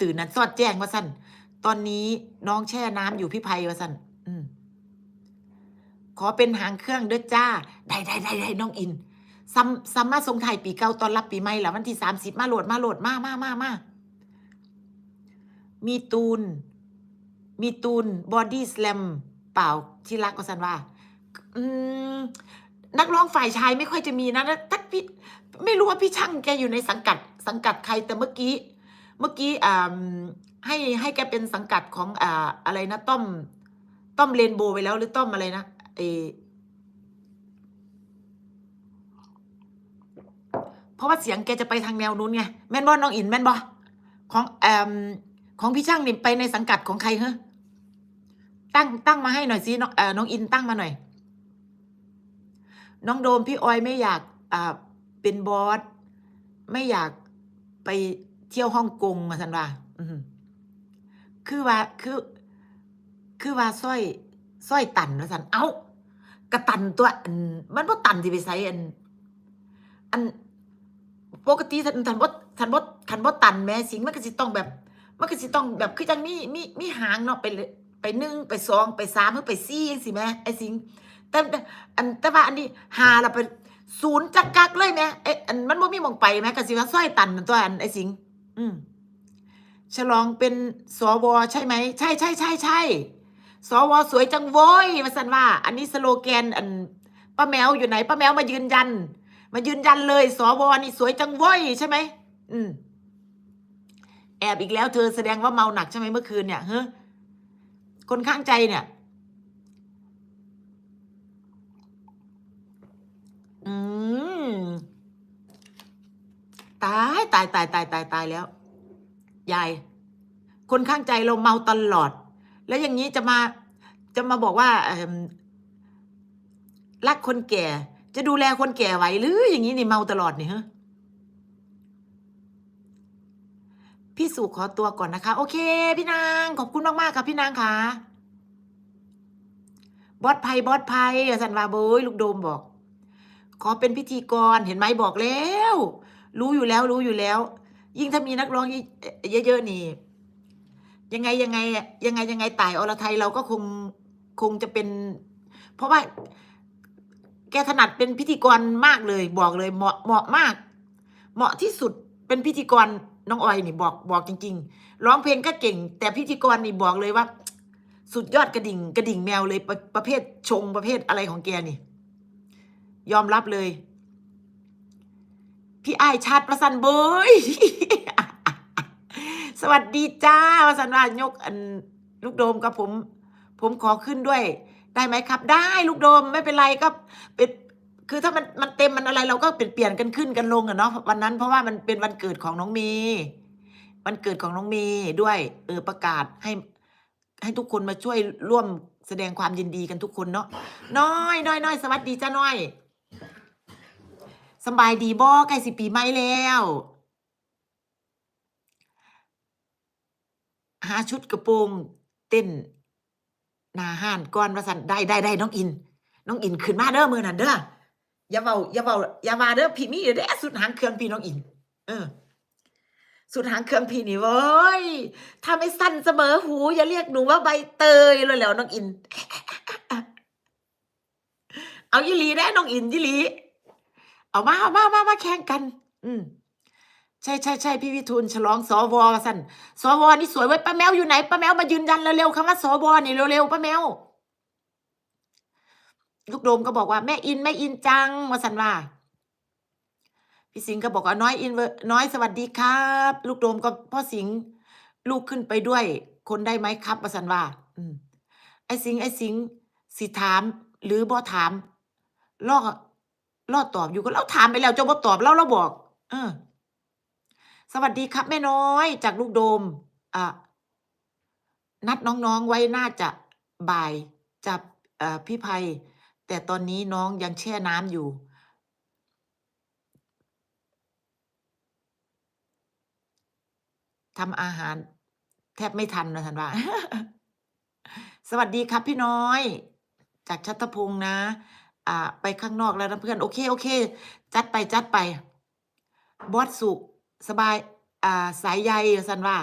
ตื่นนั้นสอดแจ้งว่าสั่นตอนนี้น้องแช่น้ำอยู่พี่ไพว่าสั่นอืมขอเป็นหางเครื่องเด้อจ้า ได้ได้ได้ได้น้องอินซัมซัมมาทรงไทยปีเก่าตอนรับปีใหม่แล้ววันที่สามสิบมาโหลดมาโหลดมามามามามีตูน มีตูนบอดี้สแลมเปล่าที่รักก็สันว่า อืมนักร้องฝ่ายชายไม่ค่อยจะมีนะแล้วทักพี่ไม่รู้ว่าพี่ช่างแกอยู่ในสังกัด สังกัดใครแต่เมื่อกี้ เมื่อกี้อ่าให้ให้แกเป็นสังกัดของอ่าอะไรนะต้อมต้อมเรนโบว์ไปแล้วหรือต้อมอะไรนะเอเพราะว่าเสียงแกจะไปทางแนวนู้นไงแม่นบอน้องอินแม่นบอของแอมของพี่ช่างนี่ไปในสังกัดของใครเหรอตั้งตั้งมาให้หน่อยสิน้องเออน้องอินตั้งมาหน่อย น้องโดมพี่ออยไม่อยากอ่าเป็นบอสไม่อยากไป เที่ยวฮ่องกงมาสันว่าคือว่าคือ คือว่าสร้อยสร้อยตันว่าสันเอ้ากระตันตัวอันมันบ่ตันสิไปใส่อัน อันปกติทันทันบ่ทันบ่ทันบ่ตันแหม่สิงมันก็สิต้องแบบ มันก็สิต้องแบบคือจังมีมีมีหางเนาะไปเลยไปหนึ่งไปสองไปสามหรือไปสี่จังซี่แม่ไอ้สิงแต่แต่อันแต่ว่าอันนี้หาแล้วไปศูนย์จักกักเลยแม่ไอ้อันมันบ่มีม่องไปแหม่ก็สิว่าสร้อยตันนั่นตัวอันไอ้สิง อืมฉลองเป็นสวใช่ไหม ใช่ใช่ใช่ใช่สวสวยจังโว้ยมาสันว่า อันนี้สโลแกนอันป้าแมวอยู่ไหนป้าแมวมายืนยัน มายืนยันเลย สวนี่สวยจังโว้ยใช่ไหมอืม แอบอีกแล้วเธอแสดงว่าเมาหนักใช่ไหมเมื่อคืนเนี่ยเฮ้คนข้างใจเนี่ยอืม ตายตายตายตายตายตายแล้ว ยาย คนข้างใจเราเมาตลอด แล้วอย่างนี้จะมาจะมาบอกว่ารักคนแก่ จะดูแลคนแก่ไหวหรืออย่างนี้นี่เมาตลอดนี่ฮะพี่สุขอตัวก่อนนะคะ โอเค พี่นาง ขอบคุณมากๆค่ะพี่นางค่ะบอสไพบอสไพสันวาโบยลูกโดมบอก ขอเป็นพิธีกรเห็นไหมบอกแล้ว รู้อยู่แล้วรู้อยู่แล้ว ยิ่งถ้ามีนักร้องเยอะๆนี่ ยังไงยังไง ยังไงยังไงต่ายอรไทยเราก็คงคงจะเป็น เพราะว่า แกถนัดเป็นพิธีกรมากเลยบอกเลยเหมาะเหมาะมาก เหมาะที่สุดเป็นพิธีกรน้องออยนี่บอกบอกจริง ๆ ร้องเพลงก็เก่ง แต่พิธีกรนี่บอกเลยว่า สุดยอดกระดิ่ง กระดิ่งแมวเลยประประเภทชงประเภทอะไรของแกนี่ ยอมรับเลย พี่ไอชาติประสันเบยสวัสดีจ้าประสันว่ายกอันลูกโดมกับผม ผมขอขึ้นด้วย ได้ไหมครับ ได้ลูกโดมไม่เป็นไรก็เป็นคือถ้ามันมันเต็มมันอะไรเราก็เปลี่ยนเปลี่ยนกันขึ้นกันลงอะเนาะวันนั้นเพราะว่ามันเป็นวันเกิดของน้องเมย์วันเกิดของน้องเมย์ด้วย เออประกาศให้ ให้ทุกคนมาช่วยร่วมแสดงความยินดีกันทุกคนเนาะน้อยน้อยน้อยสวัสดีจ้าน้อย สบายดีบ่ใกล้สิปีใหม่แล้วหาชุดกระโปรงเต้นหนาห้านก่อนว่าสันได้ได้ได้น้องอิน น้องอินขึ้นมาเด้อมือนั่นเด้ออย่าเบาอย่าเบาอย่ามาเด้อพี่มีเด้อสุดหางเครื่องพี่น้องอิน เออ สุดหางเครื่องพี่นี่เว้ยถ้าไม่สั้นเสมอหู อย่าเรียกหนูว่าใบเตยเลยแล้วน้องอิน เอายี่หลีได้น้องอินยี่หลี เอามาเอามามามาแข่งกัน อืมใช่ใช่ใช่พี่วิทูลฉลองสวสันสวนี่สวยไว้ป้าแมวอยู่ไหนป้าแมวมายืนยันเร็วๆคำว่าสวนี่เร็วๆป้าแมวลูกโดมก็บอกว่าแม่อินแม่อินจังมาสันว่าพี่สิงห์ก็บอกว่าน้อยอินเวน้อยสวัสดีครับ ลูกโดมก็พ่อสิงห์ลูกขึ้นไปด้วย คนได้ไหมครับมาสันว่าอืมไอ้สิงห์ไอ้สิงห์สิถาม หรือบ่ถามล่อ ล่อตอบอยู่ก็เราถามไปแล้วเจ้าบ่ตอบเราเราบอก เออ สวัสดีครับแม่น้อย จากลูกโดม อะนัดน้องๆไว้น่าจะบ่ายจับเอ่อพี่ภัย แต่ตอนนี้น้องยังแช่น้ำอยู่ ทำอาหาร แทบไม่ทันนะท่านว่า สวัสดีครับพี่น้อย จากชัตพงษ์นะ อ่า ไปข้างนอกแล้วนะเพื่อน โอเคโอเค จัดไปจัดไป บอสสุขสบาย อ่า สายใยสันว่า